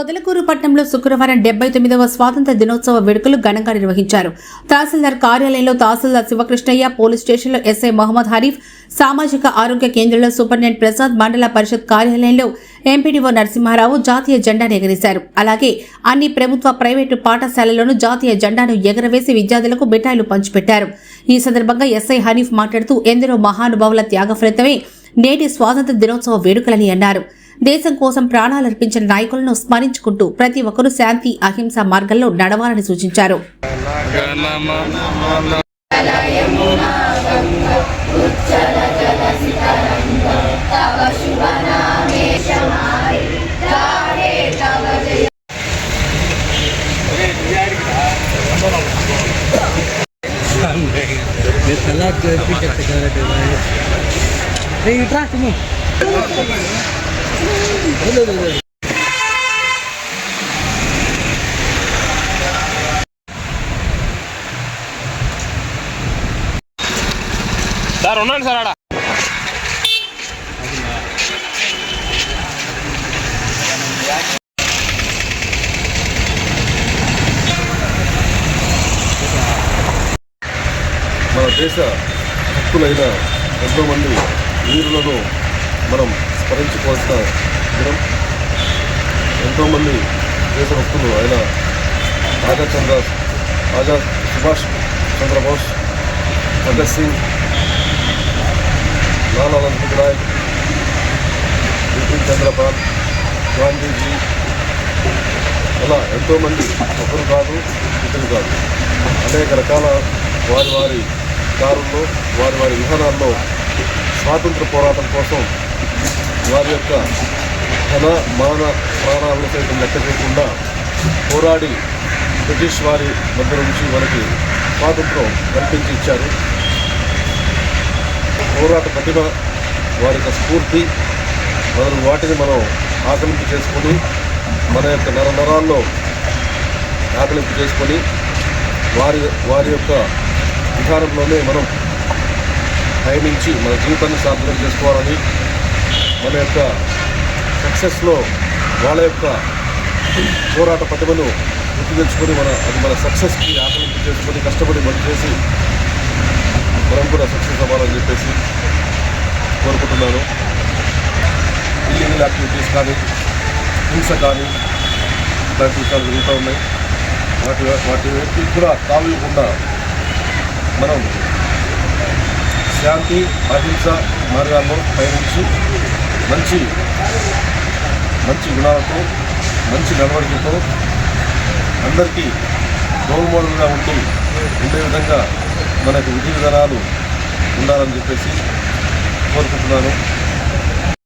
పొదలకూరు పట్టణంలో శుక్రవారం డెబ్బై తొమ్మిదవ స్వాతంత్ర దినోత్సవ వేడుకలు ఘనంగా నిర్వహించారు. తహసీల్దార్ కార్యాలయంలో తహసీల్దార్ శివకృష్ణయ్య పోలీస్ స్టేషన్లో ఎస్ఐ మహమ్మద్ హరీఫ్ సామాజిక ఆరోగ్య కేంద్రంలో సూపరింటెండెంట్ ప్రసాద్ మండల పరిషత్ కార్యాలయంలో ఎంపీడీఓ నరసింహారావు జాతీయ జెండాను ఎగరేశారు. అలాగే అన్ని ప్రభుత్వ ప్రైవేటు పాఠశాలల్లోనూ జాతీయ జెండాను ఎగరవేసి విద్యార్థులకు మిఠాయిలు పంచిపెట్టారు. ఈ సందర్భంగా ఎస్ఐ హరీఫ్ మాట్లాడుతూ ఎందరో మహానుభావుల త్యాగ ఫలితమే నేటి స్వాతంత్ర దినోత్సవ వేడుకలని అన్నారు. దేశం కోసం ప్రాణాలర్పించిన నాయకులను స్మరించుకుంటూ ప్రతి ఒక్కరూ శాంతి అహింస మార్గంలో నడవాలని సూచించారు. ఇట్రా సార్ ఉన్నాను సార్ ఆడ. మన దేశ భక్తులైన ఎంతోమంది వీరులను మనం స్మరించుకోవాల్సిన దినం ఎంతోమంది దేశ భక్తులు అయిన రాజా చంద్ర రాజా సుభాష్ చంద్రబోస్ భగత్ సింగ్ లాలా లజపత్ రాయ్ బిపిన్ చంద్రపాల్ గాంధీజీ అలా ఎంతోమంది ఒకరు కాదు ఇద్దరు కాదు. అనేక రకాల వారి వారి దారుల్లో వారి వారి విధానాల్లో స్వాతంత్ర పోరాటం కోసం వారి యొక్క ధన మాన ప్రాణాలను సైతం లెక్క చేయకుండా పోరాడి బ్రిటిష్ వారి దగ్గర నుంచి మనకి స్వాతంత్రం కల్పించి ఇచ్చారు. పోరాట ప్రతిమ వారి యొక్క స్ఫూర్తి మొదలు వాటిని మనం ఆకలింపు చేసుకొని మన యొక్క నర నరాల్లో ఆకలింపు చేసుకొని వారి వారి యొక్క విధానంలోనే మనం పయనించి మన జీవితాన్ని సాధన చేసుకోవాలని మన యొక్క సక్సెస్లో వాళ్ళ యొక్క పోరాట ప్రతిభను గుర్తు తెచ్చుకొని మన అది మన సక్సెస్కి ఆకలింపు చేసుకొని కష్టపడి పని చేసి మనం కూడా సక్సెస్ అవ్వాలని చెప్పేసి కోరుకుంటున్నాను. ఇల్లీగల్ యాక్టివిటీస్ కానీ హింస కానీ ఇలాంటి విషయాలు జరుగుతూ ఉన్నాయి. వాటి వాటి వ్యక్తి కూడా తావివ్వకుండా మనం శాంతి అహింస మార్గాల్లో పయనించి మంచి మంచి గుణాలతో మంచి నడవడికతో అందరికీ రోల్ మోడల్గా ఉండి ఉండే విధంగా మనకు విధి విధానాలు ఉండాలని చెప్పేసి కోరుకుంటున్నాను.